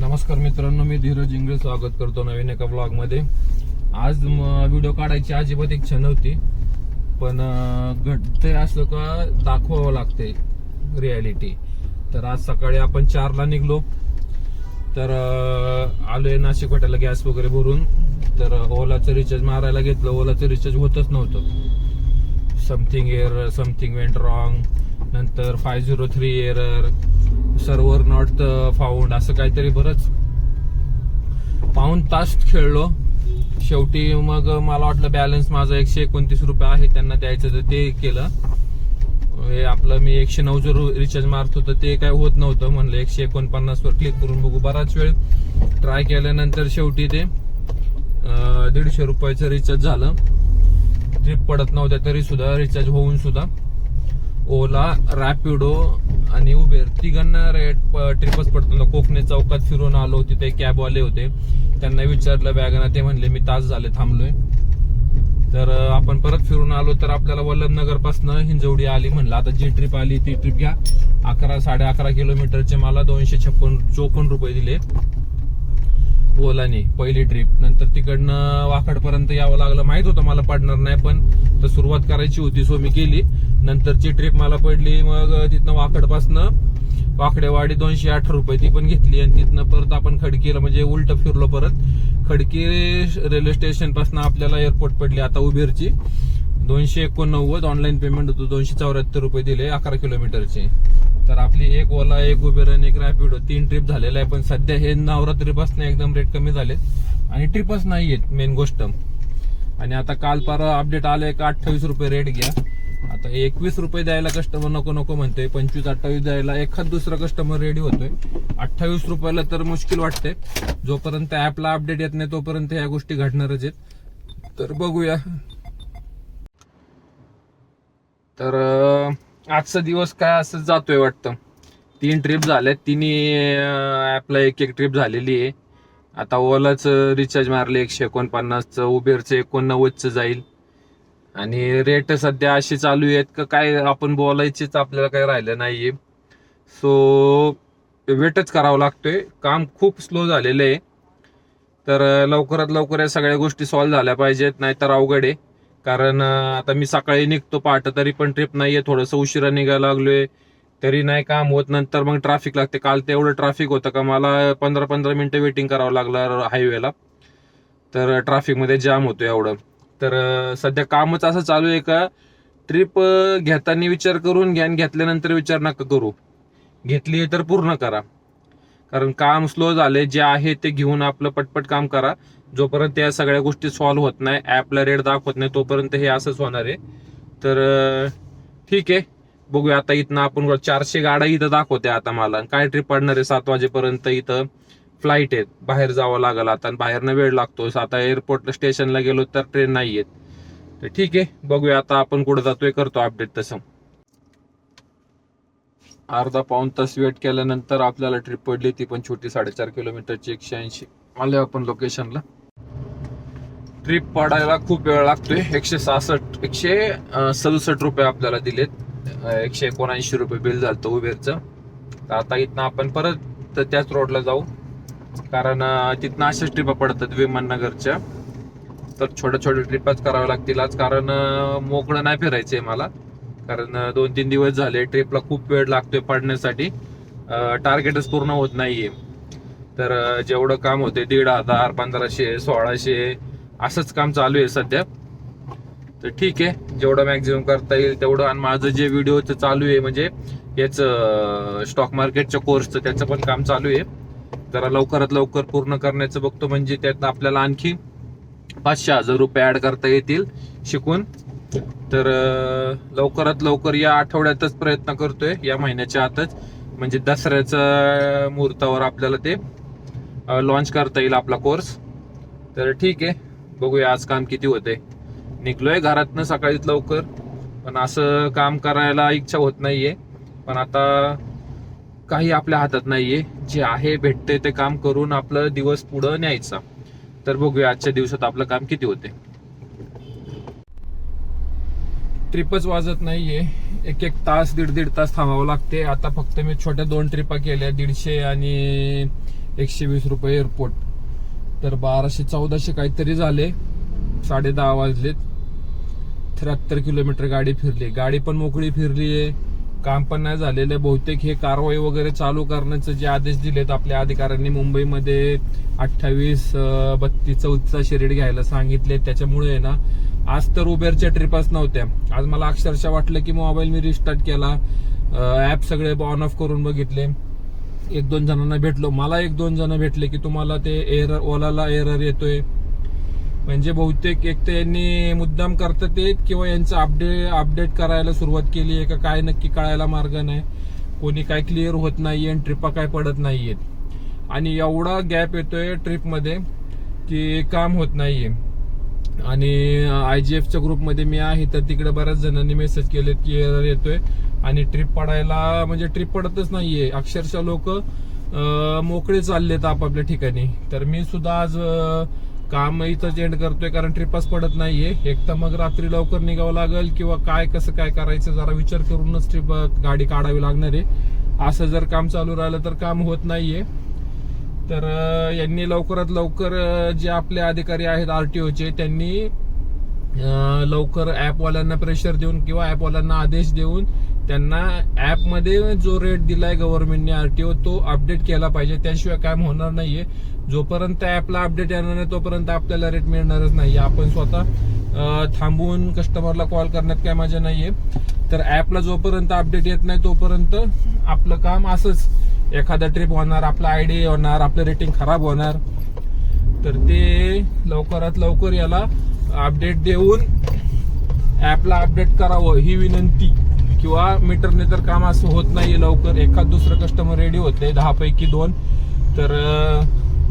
नमस्कार मित्रांनो मी धीरज इंगळे स्वागत करतो नवीन एका ब्लॉगमध्ये आज व्हिडिओ काढायची अजिबात इच्छा नव्हती पण घडतंय असं का दाखवावं लागते रियालिटी तर आज सकाळी आपण चारला निघलो. तर आलोय नाशिक वाट्याला गॅस वगैरे भरून. तर ओलाचं रिचार्ज मारायला घेतलं. ओलाचं रिचार्ज होतच नव्हतं. Something error something went wrong नंतर five zero three error server not found असं काहीतरी बरंच. पाऊन तास खेळलो. शेवटी मग मला वाटलं बॅलन्स माझा एकशे एकोणतीस रुपये आहे त्यांना द्यायचं तर ते केलं. हे आपलं मी एकशे नऊचं रिचार्ज मारत होतं ते काय होत नव्हतं म्हणलं एकशे एकोणपन्नास वर क्लिक करून बघू. बराच वेळ ट्राय केल्यानंतर शेवटी ते दीडशे रुपयाचं रिचार्ज झालं. ट्रिप पडत नव्हत्या तरी सुद्धा रिचार्ज होऊन सुद्धा. ओला रॅपिडो आणि उबेर तिघांना रेट ट्रिपच पडतो. कोकणे चौकात फिरून आलो तिथे कॅबवाले होते. त्यांना विचारलं बॅगना ते म्हणले मी तास झाले थांबलोय. तर आपण परत फिरून आलो तर आपल्याला वल्लभनगर पासन हिंजवडी आली म्हणलं. आता जी ट्रिप आली ती ट्रिप घ्या. अकरा साडे अकरा किलोमीटरचे मला दोनशे छप्पन चोपन्न रुपये दिले. ओलाने पहिली ट्रिप. नंतर तिकडनं वाकडपर्यंत यावं लागलं. माहीत होतं मला पडणार नाही पण तर सुरुवात करायची होती सो मी केली. नंतरची ट्रिप मला पडली मग तिथनं वाकडपासनं वाकडेवाडी दोनशे अठरा रुपये ती पण घेतली आणि तिथनं परत आपण खडकीला म्हणजे उलट फिरलो परत. खडकी रेल्वे स्टेशनपासून आपल्याला एअरपोर्ट पडली आता उबेरची. दोनशे एकोणनव्वद ऑनलाईन पेमेंट होतं दोनशे चौऱ्याहत्तर रुपये दिले अकरा किलोमीटरचे. तर आपली एक ओला एक उबेर आणि एक रॅपिडो तीन ट्रिप झालेला आहे पण सध्या हे नवरात्रीपासून एकदम रेट कमी झाले आणि ट्रिपच नाही आहेत मेन गोष्ट. आणि आता काल परवा अपडेट आलंय का अठ्ठावीस रुपये रेट घ्या. आता एकवीस रुपये द्यायला कस्टमर नको नको म्हणतोय. पंचवीस अठ्ठावीस द्यायला एखाद दुसरा कस्टमर रेडी होतोय. अठ्ठावीस रुपयाला तर मुश्किल वाटते जोपर्यंत ऍपला अपडेट येत नाही तोपर्यंत ह्या गोष्टी घडणारच आहेत. तर बघूया. तर आजचा दिवस काय असं जातोय वाटतं? तीन ट्रिप झाल्यात तिन्ही ऍपला एक एक ट्रिप झालेली आहे. आता ओलाचं रिचार्ज मारले एकशे एकोणपन्नासचं उबेरचं एकोणनव्वदचं जाईल. आणि रेट सध्या अशी चालू आहेत का काय आपण बोलायचीच आपल्याला काही राहिलं नाहीये. सो वेटच करावं लागतोय. काम खूप स्लो झालेलं आहे. तर लवकरात लवकर या सगळ्या गोष्टी सॉल्व्ह झाल्या पाहिजेत नाहीतर अवघड आहे. कारण आता मी सकाळी निघतो पहाटे तरी पण ट्रिप नाहीये. थोडंसं उशिरा निघायला लागलोय. तरी नाही काम होत नंतर मग ट्रॅफिक लागते. काल ते एवढं ट्रॅफिक होतं का मला पंधरा पंधरा मिनिटं वेटिंग करावं लागलं हायवेला तर ट्रॅफिकमध्ये जाम होतो एवढं. तर सध्या कामच असं चालू आहे का ट्रिप घेताना विचार करून घ्या आणि घेतल्यानंतर विचार नका करू. घेतली तर पूर्ण करा. कारण काम स्लो झाले जे आहे ते घेऊन आपलं पटपट काम करा. जोपर्यंत या सगळ्या गोष्टी सॉल्व्ह होत नाही ऍपला रेट दाखवत नाही तोपर्यंत हे असंच होणार आहे. तर ठीक आहे. बघूया आता इथनं आपण चारशे गाड्या इथं दाखवते आता मला. काय ट्रिप पडणार आहे सात वाजेपर्यंत इथं? फ्लाईट आहेत. बाहेर जावं लागलं आता बाहेरनं वेळ लागतो आता एअरपोर्ट स्टेशनला गेलो तर ट्रेन नाही आहेत तर ठीक आहे बघूया आता आपण कुठं जातोय करतो अपडेट तसं. अर्धा पाऊन तास वेट केल्यानंतर आपल्याला ट्रिप पडली ती पण छोटी साडेचार किलोमीटरची एकशे ऐंशी. आले आपण लोकेशनला ट्रिप पडायला खूप वेळ लागतोय. एकशे सहासष्ट एकशे सदुसष्ट रुपये आपल्याला दिलेत. एकशे एकोणऐंशी रुपये बिल झालं उबेरचं. तर आता इथनं आपण परत त्याच रोडला जाऊ. कारण तिथनं अशाच ट्रिपा पडतात विमाननगरच्या. तर छोट्या छोट्या ट्रिपच कराव्या लागतील आज कारण मोकळं नाही फिरायचंय मला. कारण दोन तीन दिवस झाले ट्रिपला खूप वेळ लागतोय पडण्यासाठी. टार्गेटच पूर्ण होत नाहीये. तर जेवढं काम होते दीड हजार पंधराशे सोळाशे असंच काम चालू आहे सध्या. तर ठीक आहे जेवढं मॅक्झिमम करता येईल तेवढं. आणि माझं जे व्हिडिओचं चालू आहे म्हणजे याचं स्टॉक मार्केटच्या कोर्सचं त्याचं पण काम चालू आहे. जरा लवकरात लवकर पूर्ण करण्याचं बघतो. म्हणजे त्यात आपल्याला आणखी पाचशे हजार रुपये ऍड करता येतील शिकून. तर लवकरात लवकर या आठवड्यातच प्रयत्न करतोय. या महिन्याच्या आतच. म्हणजे दसऱ्याच्या मुहूर्तावर आपल्याला ते लॉन्च करता येईल आपला कोर्स तर ठीक आहे. बघूया आज काम किती होते निघलोय घरातनं सकाळीच लवकर. पण असं काम करायला इच्छा होत नाहीये. पण आता काही आपल्या हातात नाहीये. जे आहे भेटते ते काम करून आपलं दिवस पुढं न्यायचा. तर बघूया आजच्या दिवसात आपलं काम किती होते? ट्रिपच वाजत नाहीये. एक एक तास दीड दीड तास थांबावं लागते. आता फक्त मी छोट्या दोन ट्रिपा केल्या. दीडशे आणि एकशे वीस रुपये एअरपोर्ट तर बाराशे चौदाशे काहीतरी झाले. साडे दहा वाजलेत. त्र्याहत्तर किलोमीटर गाडी फिरली. गाडी पण मोकळी फिरली आहे काम पण नाही झालेलं आहे. बहुतेक हे कारवाई वगैरे चालू करण्याचे जे आदेश दिलेत आपल्या अधिकाऱ्यांनी मुंबईमध्ये अठ्ठावीस बत्तीस चौथीचा शिरेड घ्यायला सांगितले. त्याच्यामुळे आहे ना आज तर उबेरच्या ट्रिपच नव्हत्या. आज मला अक्षरशः वाटलं की मोबाईल मी रिस्टार्ट केला. ऍप सगळे ऑन ऑफ करून बघितले. एक दोन जणांना भेटलो. मला एक दोन जण भेटले की तुम्हाला ते एरर ओलाला एरर येतोय. म्हणजे बहुतेक एक तर यांनी मुद्दाम करतात येत किंवा यांचं अपडेट अपडेट करायला सुरुवात केली आहे का काय नक्की कळायला मार्ग नाही. कोणी काय क्लिअर होत नाहीये आणि ट्रिपा काय पडत नाहीयेत आणि एवढा गॅप येतोय ट्रिपमध्ये की काम होत नाहीये. आणि आय जी एफच्या ग्रुपमध्ये मी आहे तर तिकडे बऱ्याच जणांनी मेसेज केलेत की एरर येतोय. आणि ट्रिप पडायला म्हणजे ट्रिप पडतच नाहीये. अक्षरशः लोक मोकळे चाललेत आपापल्या ठिकाणी. तर मी सुद्धा आज काम इथंच एंड करतोय कारण ट्रिपच पडत नाहीये. एक तर मग रात्री लवकर निघावं लागेल किंवा काय कसं काय करायचं जरा विचार करूनच ट्रिप गाडी काढावी लागणार आहे. असं जर काम चालू राहिलं तर काम होत नाहीये. तर यांनी लवकरात लवकर जे आपले अधिकारी आहेत आरटीओचे त्यांनी लवकर ऍपवाल्यांना प्रेशर देऊन किंवा ऍपवाल्यांना आदेश देऊन त्यांना ॲपमध्ये जो रेट दिलाय गव्हर्नमेंटने आरटीओ तो अपडेट केला पाहिजे. त्याशिवाय काम होणार नाहीये. जोपर्यंत ऍपला अपडेट येणार नाही तोपर्यंत आपल्याला रेट मिळणारच नाही. आपण स्वतः थांबवून कस्टमरला कॉल करण्यात काय मजा नाहीये. तर ऍपला जोपर्यंत अपडेट येत नाही तोपर्यंत आपलं काम असंच. एखादा ट्रिप होणार आपला आयडी होणार आपलं रेटिंग खराब होणार. तर ते लवकरात लवकर याला अपडेट देऊन ऍपला अपडेट करावं ही विनंती. किंवा मीटरने तर काम असं होत नाही लवकर. एखाद दुसरं कस्टमर रेडी होते दहा पैकी दोन. तर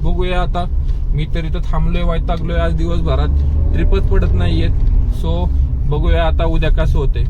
बघूया आता. मी तर इथं थांबलोय वैतागलोय आज दिवसभरात. ट्रिपच पडत नाहीयेत. सो बघूया आता उद्या कसं होते